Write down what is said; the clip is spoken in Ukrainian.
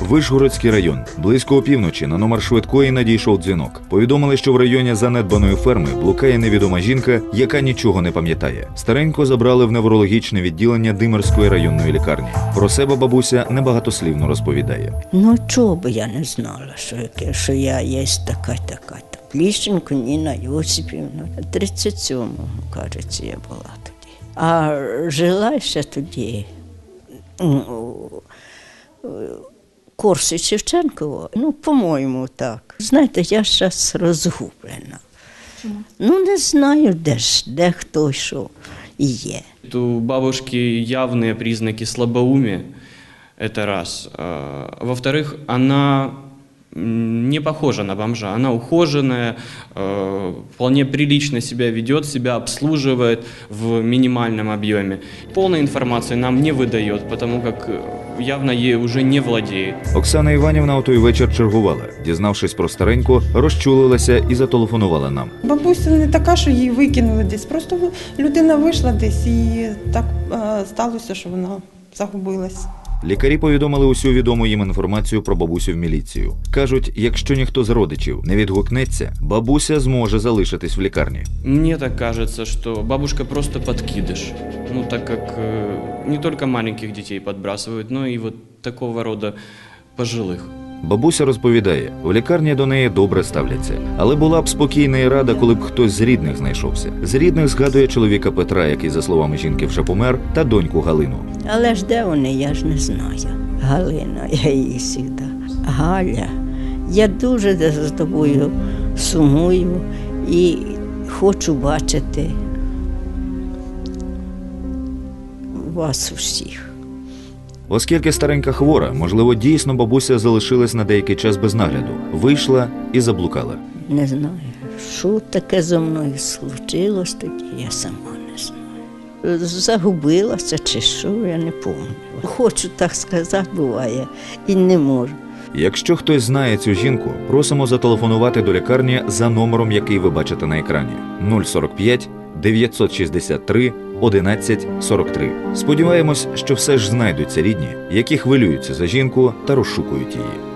Вишгородський район. Близько опівночі на номер швидкої надійшов дзвінок. Повідомили, що в районі занедбаної ферми блукає невідома жінка, яка нічого не пам'ятає. Старенько забрали в неврологічне відділення Димирської районної лікарні. Про себе бабуся небагатослівно розповідає. Ну, чого би я не знала, що, яке, що я є така, така. Пліщенко Ніна Йосипівна. 37-го, кажеться, я була тоді. А жила ще тоді Корсі Шевченково. Ну, по-моєму, так. Знаєте, я зараз розгублена. Ну, не знаю, де ж, де хто що і є. У бабушки явные признаки слабоумия, это раз. А, Во-вторых, она м, не похожа на бомжа, она ухоженная, э, вполне прилично себя ведет, себя обслуживает в минимальном объеме. Полной информации нам не выдает, потому как э, явно ей уже не владеет. Оксана Іванівна у той вечір чергувала. Дізнавшись про старенько, розчулилася і зателефонувала нам. Бабуся не така, що її викинули десь. Просто людина вийшла десь і так е, сталося, що вона загубилась. Лікарі повідомили усю відому їм інформацію про бабусю в міліцію. кажуть, якщо ніхто з родичів не відгукнеться, бабуся зможе залишитись в лікарні. Мне так кажется, что бабушка просто подкидыш. Ну, так как э, не только маленьких детей подбрасывают, но и вот такого рода пожилых. Бабуся розповідає, в лікарні до неї добре ставляться, але була б спокійна і рада, коли б хтось з рідних знайшовся. З рідних згадує чоловіка Петра, який, за словами жінки, вже помер, та доньку Галину. Але ж де вони, я ж не знаю. Галина, я її завжди. Галя, я дуже за тобою сумую і хочу бачити вас усіх. Оскільки старенька хвора, можливо, дійсно бабуся залишилась на деякий час без нагляду, вийшла і заблукала. Не знаю, що таке зо мною случилось тоді, я сама не знаю. Загубилася чи що, я не пам'ятаю. Хочу так сказати, буває, і не можу. Якщо хтось знає цю жінку, просимо зателефонувати до лікарні за номером, який ви бачите на екрані 045 963 11 43. Сподіваємось, що все ж знайдуться рідні, які хвилюються за жінку та розшукують її.